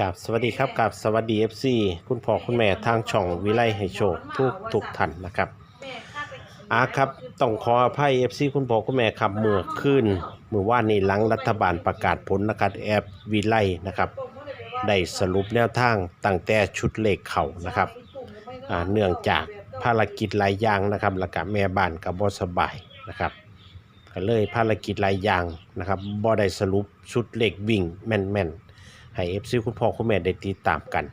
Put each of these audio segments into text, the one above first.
กับสวัสดีครับกับสวัสดี FC คุณพ่อคุณแม่ทางช่องวิไลให้โชคทุกทุกท่านนะครับอาครับต้องขออภัย FC คุณพ่อคุณแม่ครับเมื่อคืนเมื่อว่านนี้หลังรัฐบาลประกาศผลนะครับแอปวิไลนะครับได้สรุปแนวทางตั้งแต่ชุดเลขเข่านะครับเนื่องจากภารกิจหลายอย่างนะครับแล้วก็แม่บ้านกับบสบายนะครับก็เลยภารกิจหลายอย่างนะครับบ่ได้สรุปชุดเลขวิ่งแม่นๆ ให้ FC คุณพ่อคุณแม่ได้ติดตามกัน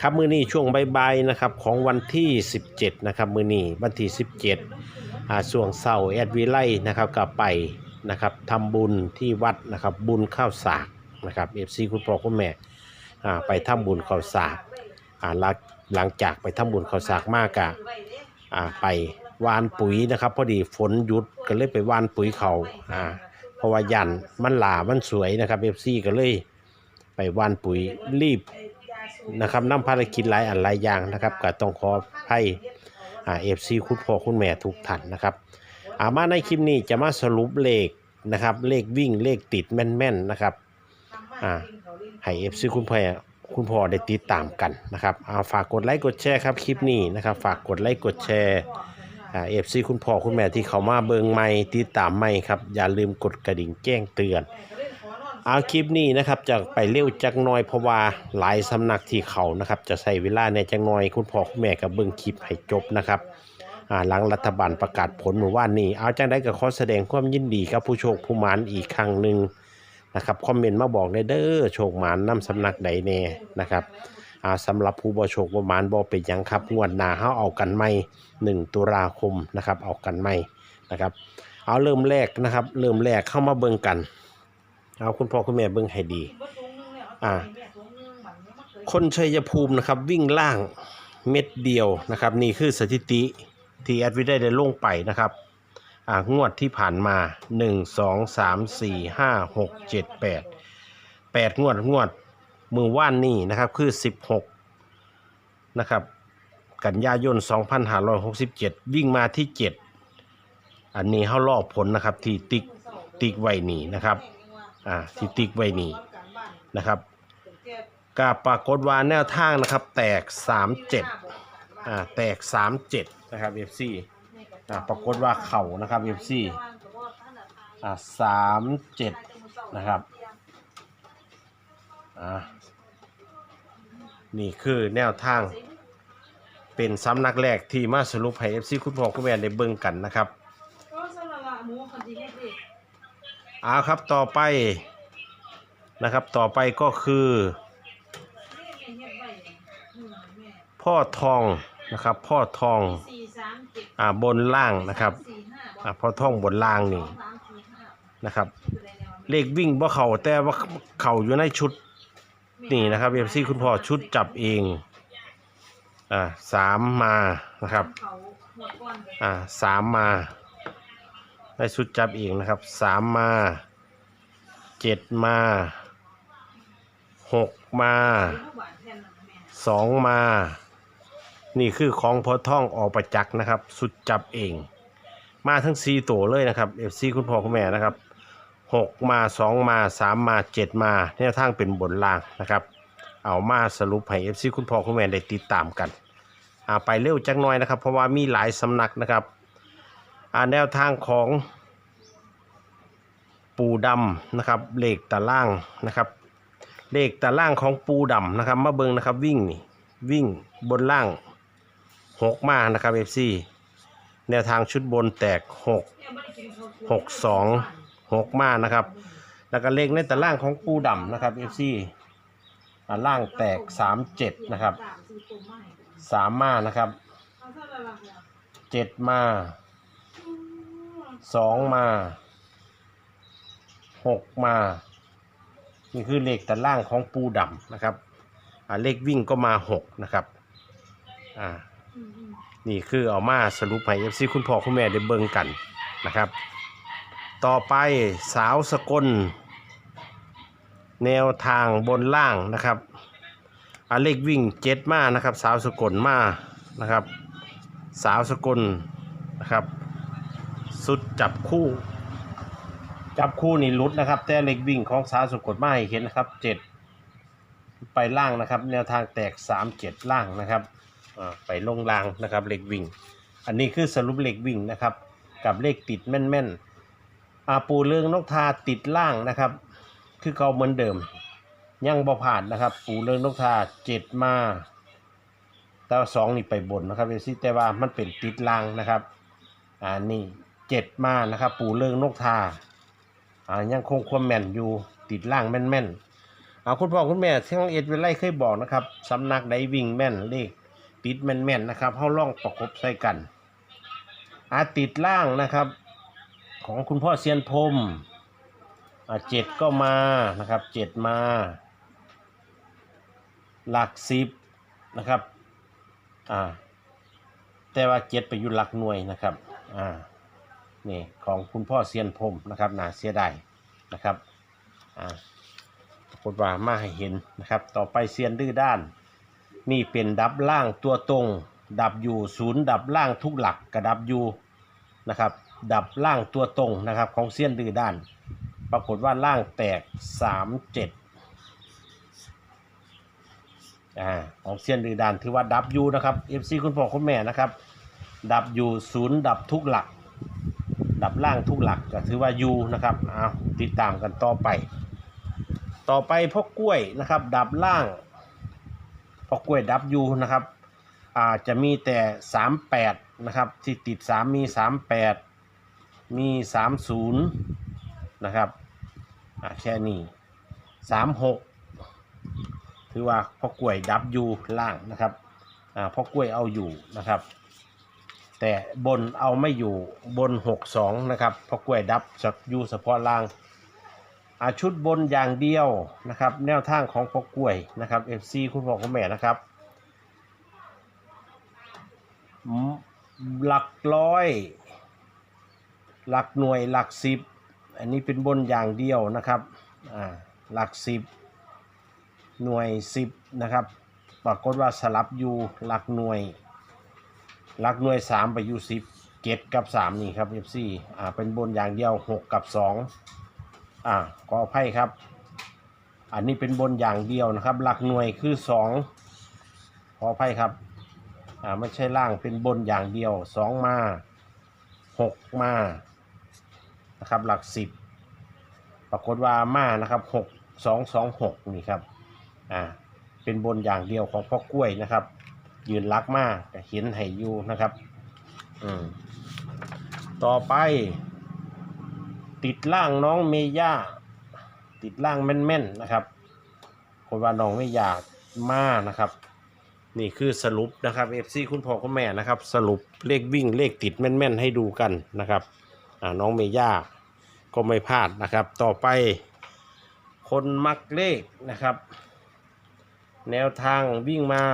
ครับมื้อนี้ช่วงบ่ายๆนะครับของวันที่ 17 นะครับมื้อนี้วันที่ 17อ่าช่วงเช้าแอดวิไลนะครับก็ไปนะครับทำบุญที่วัดนะครับบุญข้าวสากนะครับ FC คุณพ่อคุณแม่อ่าไปทำบุญข้าวสากอ่าหลังหลังจากไปทำบุญข้าวสากมากะอ่าไปวานปุ๋ยนะครับ พอดีฝนหยุดก็เลยไปวานปุ๋ยเขาอ่าเพราะว่ายันมันหลามันสวยนะครับ FC ก็เลย ไปว่านปุ๋ยรีบนะครับนำภารกิจหลายอันหลายอย่างนะครับก็ต้องขอให้เอฟซีคุณพ่อคุณแม่ทุกท่านนะครับอามาในคลิปนี้จะมาสรุปเลขนะครับ เลขวิ่งเลขติดแม่นๆนะครับอ่าให้เอฟซีคุณพ่อคุณพ่อได้ติดตามกันนะครับอาฝากกดไลค์กดแชร์ครับคลิปนี้นะครับ ฝากกดไลค์กดแชร์เอฟซีคุณพ่อคุณแม่ที่เขามาเบิงใหม่ติดตามใหม่ครับ อย่าลืมกดกระดิ่งแจ้งเตือน เอาคลิปนี้นะครับจะไปเร็วจักหน้อยเพราะว่าหลายสำนักที่เขานะครับ จะใช้เวลาในจักหน้อยคุณพ่อคุณแม่กับเบิ้งคลิปให้จบนะครับอ่าหลังรัฐบาลประกาศผลเมื่อวานนี้ เอาจังได้ก็ขอแสดงความยินดีกับผู้โชคผู้มานอีกครั้งหนึ่งนะครับคอมเมนต์มาบอกได้เด้อโชคหมานนำสำนักใดแน่นะครับอ่าสำหรับผู้บ่โชคบ่หมานบ่เป็นยังครับงวดหน้าเฮาเอากันใหม่ 1 ตุลาคมนะครับเอากันใหม่นะครับ เอาเริ่มแรกนะครับ เริ่มแรกเข้ามาเบิ่งกัน เอาคุณพ่อคุณแม่เบิ่งให้ดี อ่า คนชัยภูมินะครับ วิ่งล่างเม็ดเดียวนะครับ นี่คือสถิติที่แอดวิได้ได้ลงไปนะครับ อ่างวดที่ผ่านมา 1 2 3 4 5 6 7 8 8 งวดงวดมือว่านนี่นะครับคือ 16 นะครับ กันยายน 2567 วิ่งมาที่ 7 อันนี้เขารอบผลนะครับที่ติ๊กติ๊กไว้นี่นะครับ อ่าที่ติ๊กไว้นี่นะครับก็ปรากฏว่าแนวทางนะครับ แตก 37อ่าแตก 37 นะครับ FC อ่าปรากฏว่าเข่านะครับ FC อ่า37 นะครับอ่านี่คือแนวทาง เป็นสำนักแรกที่มาสรุปให้ FC คุณพ่อคุณแม่ได้เบิ่งกันนะครับ อาครับต่อไปนะครับต่อไปก็คือ พ่อทองนะครับพ่อทองอ่าบนล่างนะครับอ่าพ่อทองบนล่างนี่นะครับเลขวิ่งบ่เข่าแต่ว่าเข่าอยู่ในชุดนี่นะครับเอฟซีคุณพ่อชุดจับเองอ่าสามมานะครับอ่าสามมา ได้ชุดจับเองนะครับสามมาเจ็ดมาหกมาสองมา นี่คือของพอท่องออกประจักษ์นะครับ สุดจับเอง มาทั้งสี่ตัวเลยนะครับเอฟซีคุณพ่อคุณแม่นะครับหกมาสองมาสามมาเจ็ดมาแนวทางเป็นบนล่างนะครับ เอามาสรุปให้เอฟซีคุณพ่อคุณแม่ได้ติดตามกันอ่าไปเร็วจักหน่อยนะครับ เพราะว่ามีหลายสำนักนะครับ แนวทางของปูดำนะครับ เลขตะล่างนะครับ เลขตะล่างของปูดำนะครับ มาเบิงนะครับวิ่งนี่วิ่งบนล่างหกมานะครับเอฟซีแนวทางชุดบนแตกหกหกสองหกมานะครับ แล้วก็เลขในตะล่างของปูดำนะครับเอฟซีล่างแตกสามเจ็ดนะครับสามมานะครับเจ็ดมา สองมาหกมา นี่คือเลขตารางของปูดำนะครับอ่าเลขวิ่งก็มาหกนะครับอ่านี่คือเอามาสรุปให้เอฟซีคุณพ่อคุณแม่ได้เบิ่งกันนะครับ ต่อไปสาวสกล แนวทางบนล่างนะครับอ่าเลขวิ่งเจ็ดมานะครับ สาวสกลมานะครับ สาวสกลนะครับ สุดจับคู่ จับคู่นี่ลุดนะครับ แต่เล็กวิ่งของสาวสกลมาให้เห็นนะครับเจ็ดไปล่างนะครับ แนวทางแตกสามเจ็ดล่างนะครับไปลงล่างนะครับเลขวิ่ง อันนี้คือสรุปเลขวิ่งนะครับ กับเลขติดแม่นๆอาปูเรืองนกทาติดล่างนะครับ คือเขาเหมือนเดิมยังบ่ผ่านนะครับ ปูเรืองนกทาเจ็ดมาแต่ว่าสองนี่ไปบนนะครับเอซี่แต่ว่ามันเป็นติดล่างนะครับ อ่านี่ เจ็ดมานะครับ ปูเรืองนกทาอ่ายังคงความแม่นอยู่ติดล่างแม่นๆเอาคุณพ่อคุณแม่ที่น้องเอ็ดเวลไลเคยบอกนะครับสำนักใดวิ่งแม่นเลขติดแม่นๆนะครับเฮาล่องประกบใส่กันอาติดล่างนะครับ ของคุณพ่อเซียนพรมอ่าเจ็ดก็มานะครับเจ็ดมา หลักสิบนะครับอ่าแต่ว่าเจ็ดไปอยู่หลักหน่วยนะครับอ่า นี่ของคุณพ่อเซียนพรมนะครับนาเสียดายนะครับอ่าปรากฏว่ามาให้เห็นนะครับ ต่อไปเซียนดื้อด้าน นี่เป็นดับล่างตัวตรง ดับอยู่ศูนย์ดับล่างทุกหลักกระดับอยู่นะครับ ดับล่างตัวตรงนะครับของเซียนดื้อด้าน ปรากฏว่าล่างแตกสามเจ็ดอ่าของเซียนดื้อด้านถือว่าดับอยู่นะครับ FC คุณพ่อคุณแม่นะครับ ดับอยู่ศูนย์ดับทุกหลัก ดับล่างทุกหลักก็ถือว่ายูนะครับเอาติดตามกันต่อไป ต่อไปพอกล้วยนะครับ ดับล่างพอกล้วยดับยูนะครับอาจะมีแต่ 38 นะครับ ที่ติด 3 มี 38 มี 30 นะครับอ่าแค่นี้ 36 ถือว่าพ่อกล้วยดับยูล่างนะครับอ่าพ่อกล้วยเอาอยู่นะครับ แต่บนเอาไม่อยู่บน 62 นะครับเพราะกล้วยดับจากอยู่เฉพาะล่างอาชุดบนอย่างเดียวนะครับ แนวทางของพอกกล้วยนะครับ FC คุณพ่อคุณแม่นะครับหลักร้อย หลักหน่วยหลักสิบ อันนี้เป็นบนอย่างเดียวนะครับอ่าหลักสิบหน่วยสิบนะครับ ปรากฏว่าสลับอยู่หลักหน่วย ลักหน่วยสามไปอยู่สิบเจ็ดกับสามนี่ครับ FC อ่าเป็นบนอย่างเดียวหกกับสองอ่าขออภัยครับ อันนี้เป็นบนอย่างเดียวนะครับ หลักหน่วยคือสองขออภัยครับอ่าไม่ใช่ล่างเป็นบนอย่างเดียวสองมาหกมานะครับหลักสิบปรากฏว่ามานะครับหกสองสองหกนี่ครับอ่าเป็นบนอย่างเดียวของพ่อกล้วยนะครับ ยืนรักมากเห็นให้อยู่นะครับ อืมต่อไป ติดล่างน้องเมย่า ติดล่างแม่นๆนะครับ คนว่าน้องไม่อยากมานะครับ นี่คือสรุปนะครับ FC คุณพ่อคุณแม่นะครับ สรุปเลขวิ่งเลขติดแม่นๆ ให้ดูกันนะครับอ่าน้องเมย่าก็ไม่พลาดนะครับ ต่อไปคนมักเลขนะครับ แนวทางวิ่งมา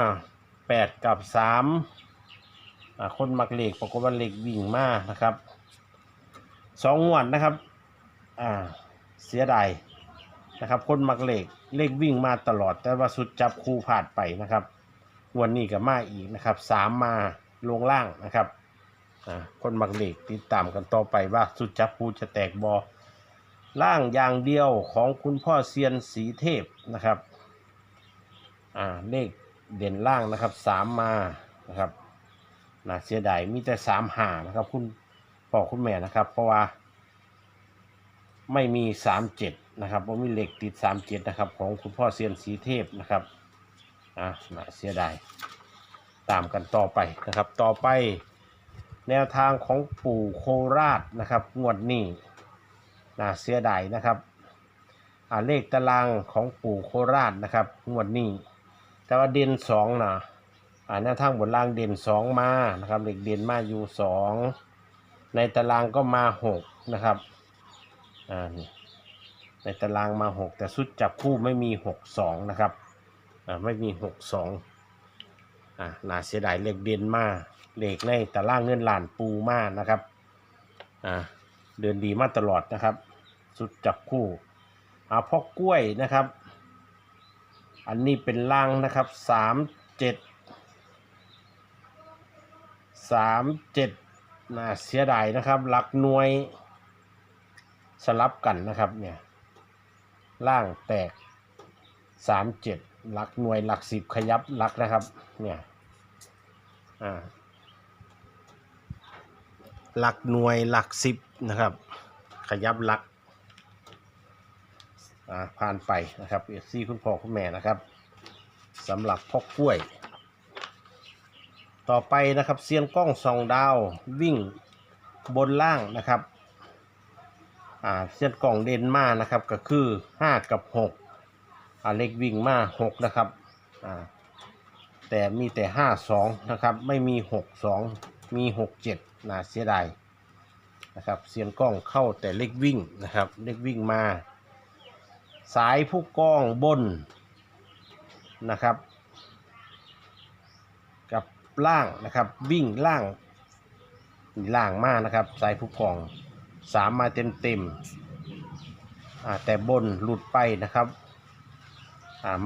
8กับ3อ่าคนมักเหลขปรากฏว่าเลขวิ่งมานะครับสองงวดนะครับอ่าเสียดายนะครับ คนมักเหลขเลขวิ่งมาตลอด แต่ว่าสุดจับคู่ผ่านไปนะครับวันนี้ก็มาอีกนะครับสามมาลงล่างนะครับคนมักเหลขติดตามกันต่อไปว่าสุดจับคู่จะแตกบอล่างอย่างเดียวของคุณพ่อเซียนสีเทพนะครับ อ่าเลข เด่นล่างนะครับสามมานะครับน่าเสียดายมีแต่สามหานะครับ คุณพ่อคุณแม่นะครับ เพราะว่า ไม่มีสามเจ็ดนะครับว่ามีเหลขติดสามเจ็ดนะครับ ของคุณพ่อเซียนสีเทพนะครับอ่าน่าเสียดายตามกันต่อไปนะครับ ต่อไปแนวทางของปู่โคราชนะครับงวดนี้น่าเสียดายนะครับเลขตารางของปู่โคราชนะครับงวดนี้ แต่ว่าเด่นสองนะอ่าแนวทางบนล่างเด่นสองมานะครับเลขเด่นมาอยู่สองในตารางก็มาหกนะครับอ่านี่ในตารางมาหกแต่สุดจับคู่ไม่มีหกสองนะครับอ่าไม่มีหกสองอ่าน่าเสียดายเลขเด่นมาเลขในตารางเงินหลานปูมานะครับอ่าเดินดีมาตลอดนะครับ สุดจับคู่อ่าพอกล้วยนะครับ อันนี้เป็นล่างนะครับสามเจ็ดสามเจ็ดน่าเสียดายนะครับ หลักหน่วยสลับกันนะครับเนี่ยล่างแตกสามเจ็ดหลักหน่วยหลักสิบขยับหลักนะครับเนี่ยอ่าหลักหน่วยหลักสิบนะครับ ขยับหลัก ผ่านไปนะครับเอซีคุณพ่อคุณแม่นะครับสำหรับพ่อกล้วย ต่อไปนะครับเซียนกล้องสองดาววิ่งบนล่างนะครับอ่าเซียนกล้องเด่นมานะครับก็คือ 5 กับ6อ่าเล็กวิ่งมา6นะครับอ่าแต่มีแต่ 5 2นะครับไม่มี 6 2 มี 6 7น่าเสียดายนะครับเซียนกล้องเข้าแต่เล็กวิ่งนะครับเล็กวิ่งมา สายผู้กองบนนะครับ กับล่างนะครับวิ่งล่างล่างมากนะครับ สายผู้กองสามมาเต็มเต็มแต่บนหลุดไปนะครับ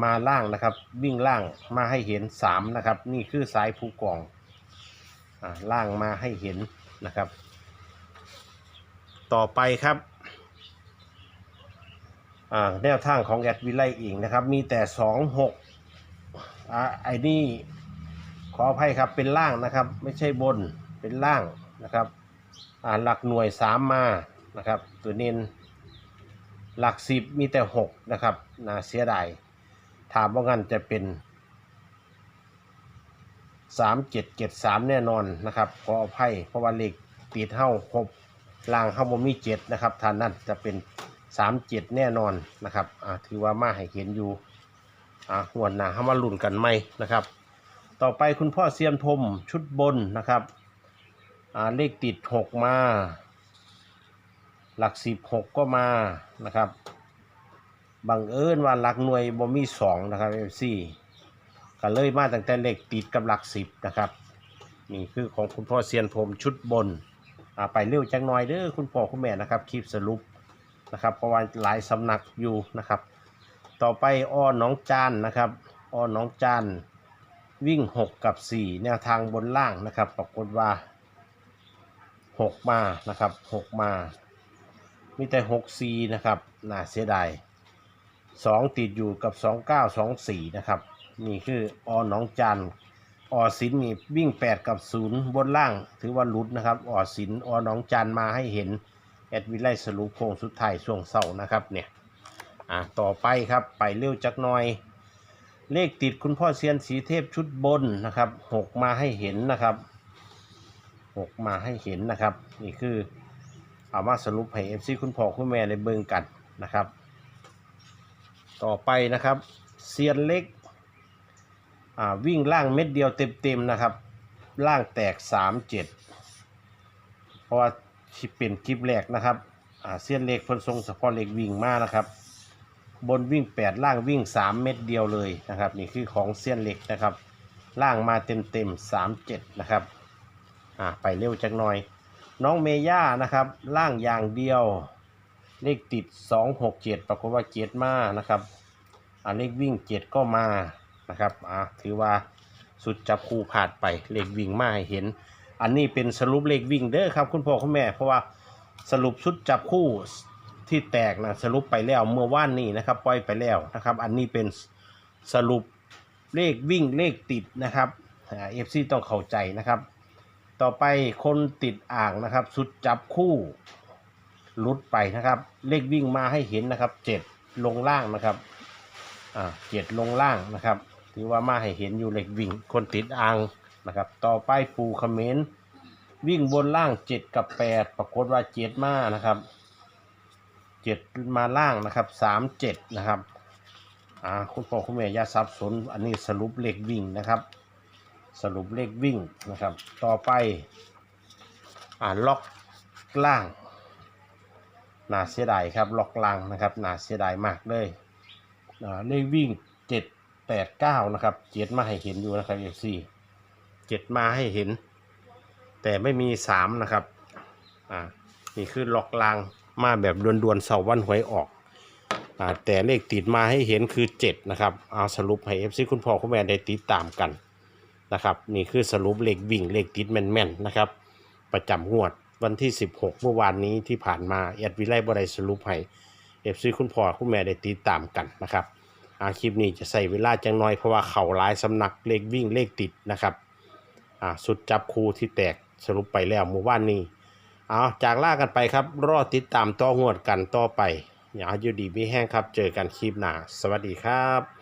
มาล่างนะครับ วิ่งล่างมาให้เห็นสามนะครับ นี่คือสายผู้กองอล่างมาให้เห็นนะครับ ต่อไปครับ แนวทางของแอดวิไลเองนะครับ มีแต่สองหกอ่าไอ้นี่ขออภัยครับเป็นล่างนะครับ ไม่ใช่บนเป็นล่างนะครับหลักหน่วยสามมานะครับ ตัวเน้นหลักสิบมีแต่หกนะครับน่าเสียดายถามว่างั้นจะเป็นสามเจ็ดเจ็ดสามแน่นอนนะครับขออภัยเพราะว่าเลขติดเท่าครบล่างเข้าบ่มีเจ็ดนะครับท่านนั่นจะเป็น สามเจ็ดแน่นอนนะครับอ่าถือว่ามาให้เห็นอยู่อ่าหวนหนาเข้ามาลุ้นกันไหมนะครับ ต่อไปคุณพ่อเซียนพรมชุดบนนะครับอ่าเลขติดหกมา หลักสิบหกก็มานะครับบังเอิญว่าหลักหน่วยบ่มีสองนะครับเอฟซีก็เลยมาตั้งแต่เลขติดกับหลักสิบนะครับนี่คือของคุณพ่อเซียนพรมชุดบนอ่าไปเร็วจังหน่อยเด้อคุณพ่อคุณแม่นะครับคลิปสรุป นะครับ เพราะว่าหลายสำนักอยู่นะครับ ต่อไปอ้อน้องจานนะครับอ้อน้องจานวิ่ง 6 กับ 4 แนวทางบนล่างนะครับปรากฏว่า 6 มานะครับ 6 มา มีแต่6 4นะครับน่าเสียดาย2 ติดอยู่กับ 2 9 2 4 นะครับ นี่คือออน้องจันออสินนี่วิ่ง 8 กับ 0 บนล่าง ถือว่าลุดนะครับออสินออน้องจันมาให้เห็น ดวิไลสรุปโค้งสุดท้ายช่วงเสาร์นะครับเนี่ยอะต่อไปครับไปเร็วจักหน่อย เลขติดคุณพ่อเซียนสีเทพชุดบนนะครับหกมาให้เห็นนะครับหกมาให้เห็นนะครับ นี่คือเอามาสรุปให้เอฟซีคุณพ่อคุณแม่ในเบิงกันนะครับ ต่อไปนะครับเซียนเล็กอ่าวิ่งล่างเม็ดเดียวเต็มๆนะครับล่างแตกสามเจ็ดเพราะว่า ที่เป็นคลิปแรกนะครับอ่าเซียนเล็กเพิ่นทรงเฉพาะเล็กวิ่งมานะครับ บนวิ่ง 8 ล่างวิ่ง 3 เม็ดเดียวเลยนะครับ นี่คือของเส้นเหล็กนะครับ ล่างมาเต็มเต็มๆ3 7นะครับอ่าไปเร็วจักหน่อย น้องเมย่านะครับ ล่างอย่างเดียว เลขติด 2 6 7 ปรากฏว่าเจ็ดมานะครับอ่าเลขวิ่ง 7 ก็มานะครับอ่าถือว่าสุดจับคู่ผ่านไปเลขวิ่งมาให้เห็น อันนี้เป็นสรุปเลขวิ่งเด้อครับ คุณพ่อคุณแม่ เพราะว่าสรุปชุดจับคู่ที่แตกนะสรุปไปแล้วเมื่อว่านนี้นะครับ ปล่อยไปแล้วนะครับ อันนี้เป็นสรุปเลขวิ่งเลขติดนะครับเอฟซีต้องเข้าใจนะครับ ต่อไปคนติดอ่างนะครับสุดจับคู่ลุดไปนะครับ เลขวิ่งมาให้เห็นนะครับเจ็ดลงล่างนะครับอ่าเจ็ดลงล่างนะครับ ถือว่ามาให้เห็นอยู่เลขวิ่งคนติดอ่าง นะครับ ต่อไปปูเขมรวิ่งบนล่างเจ็ดกับแปดปรากฏว่าเจ็ดมานะครับเจ็ดมาล่างนะครับสามเจ็ดนะครับอ่าคุณพ่อคุณแม่ย่าสับสนอันนี้สรุปเลขวิ่งนะครับ สรุปเลขวิ่งนะครับ ต่อไปอ่าล็อกล่างน่าเสียดายครับล็อกล่างนะครับน่าเสียดายมากเลยอ่าเลขวิ่งเจ็ดแปดเก้านะครับเจ็ดมาให้เห็นอยู่นะครับเอฟซี เจ็ดมาให้เห็น แต่ไม่มีสามนะครับอ่านี่คือล็อกลางมาแบบด่วนๆเสาร์วันหวยออกอ่าแต่เลขติดมาให้เห็นคือ7นะครับเอาสรุปให้เอฟซีคุณพ่อคุณแม่ได้ติดตามกันนะครับนี่คือสรุปเลขวิ่งเลขติดแม่นๆนะครับประจำงวดวันที่ 16 เมื่อวานนี้ที่ผ่านมาแอดวิไลบรายสรุปให้เอฟซีคุณพ่อคุณแม่ได้ติดตามกันนะครับอาคลิปนี้จะใส่เวลาจังน้อยเพราะว่าเข่าหลายสำนักเลขวิ่งเลขติดนะครับ อ่าสุดจับคูที่แตกสรุปไปแล้วเมื่อวานนี้เอาจากล่ากันไปครับ รอติดตามต่องวดกันต่อไปอย่าอยู่ดีไม่แห้งครับ เจอกันคลิปหน้า สวัสดีครับ